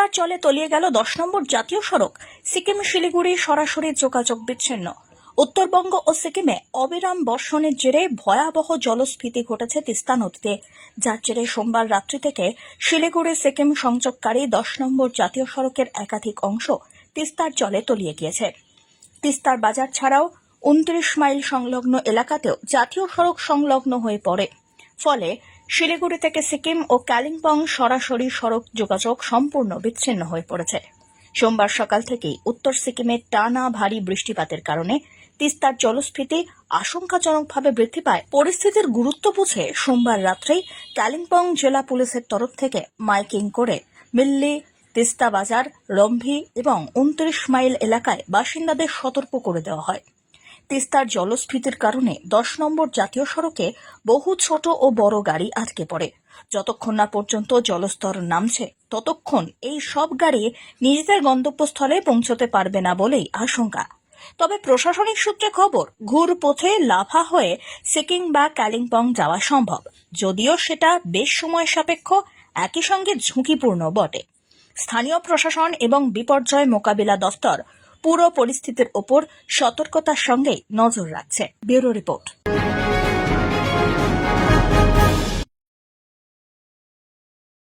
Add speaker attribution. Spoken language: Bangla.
Speaker 1: তিস্তার জলে তলিয়ে গেল দশ নম্বর জাতীয় সড়ক। সিকিম শিলিগুড়ি সরাসরি যোগাযোগ বিচ্ছিন্ন। উত্তরবঙ্গ ও সিকিমে অবিরাম বর্ষণের জেরে ভয়াবহ জলস্ফীতি ঘটেছে তিস্তা নদীতে। যার জেরে সোমবার রাত্রি থেকে শিলিগুড়ি সিকিম সংযোগকারী দশ নম্বর জাতীয় সড়কের একাধিক অংশ তিস্তার জলে তলিয়ে গিয়েছে। তিস্তার বাজার ছাড়াও উনত্রিশ মাইল সংলগ্ন এলাকাতেও জাতীয় সড়ক সংলগ্ন হয়ে পড়ে। ফলে শিলিগুড়ি থেকে সিকিম ও কালিম্পং সরাসরি সড়ক যোগাযোগ সম্পূর্ণ বিচ্ছিন্ন হয়ে পড়েছে। সোমবার সকাল থেকেই উত্তর সিকিমে টানা ভারী বৃষ্টিপাতের কারণে তিস্তার জলস্ফীতি আশঙ্কাজনকভাবে বৃদ্ধি পায়। পরিস্থিতির গুরুত্ব বুঝে সোমবার রাত্রেই কালিম্পং জেলা পুলিশের তরফ থেকে মাইকিং করে মিল্লি, তিস্তা বাজার রম্ভি এবং উনত্রিশ মাইল এলাকায় বাসিন্দাদের সতর্ক করে দেওয়া হয়। তিস্তার জলস্ফীতির কারণে দশ নম্বর জাতীয় সড়কে বহু ছোট ও বড় গাড়ি আটকে পড়ে। যতক্ষণ না পর্যন্ত জলস্তর নামছে, ততক্ষণ এই সব গাড়ি নিজেদের গন্তব্যস্থলে পৌঁছতে পারবে না বলেই আশঙ্কা। তবে প্রশাসনিক সূত্রে খবর ঘুর পথে লাভা হয়ে সিকিম বা কালিম্পং যাওয়া সম্ভব। যদিও সেটা বেশ সময় সাপেক্ষ, একই সঙ্গে ঝুঁকিপূর্ণ বটে। স্থানীয় প্রশাসন এবং বিপর্যয় মোকাবিলা দফতর পুরো পরিস্থিতির ওপর সতর্কতার সঙ্গেই নজর রাখছে ব্যুরো রিপোর্ট।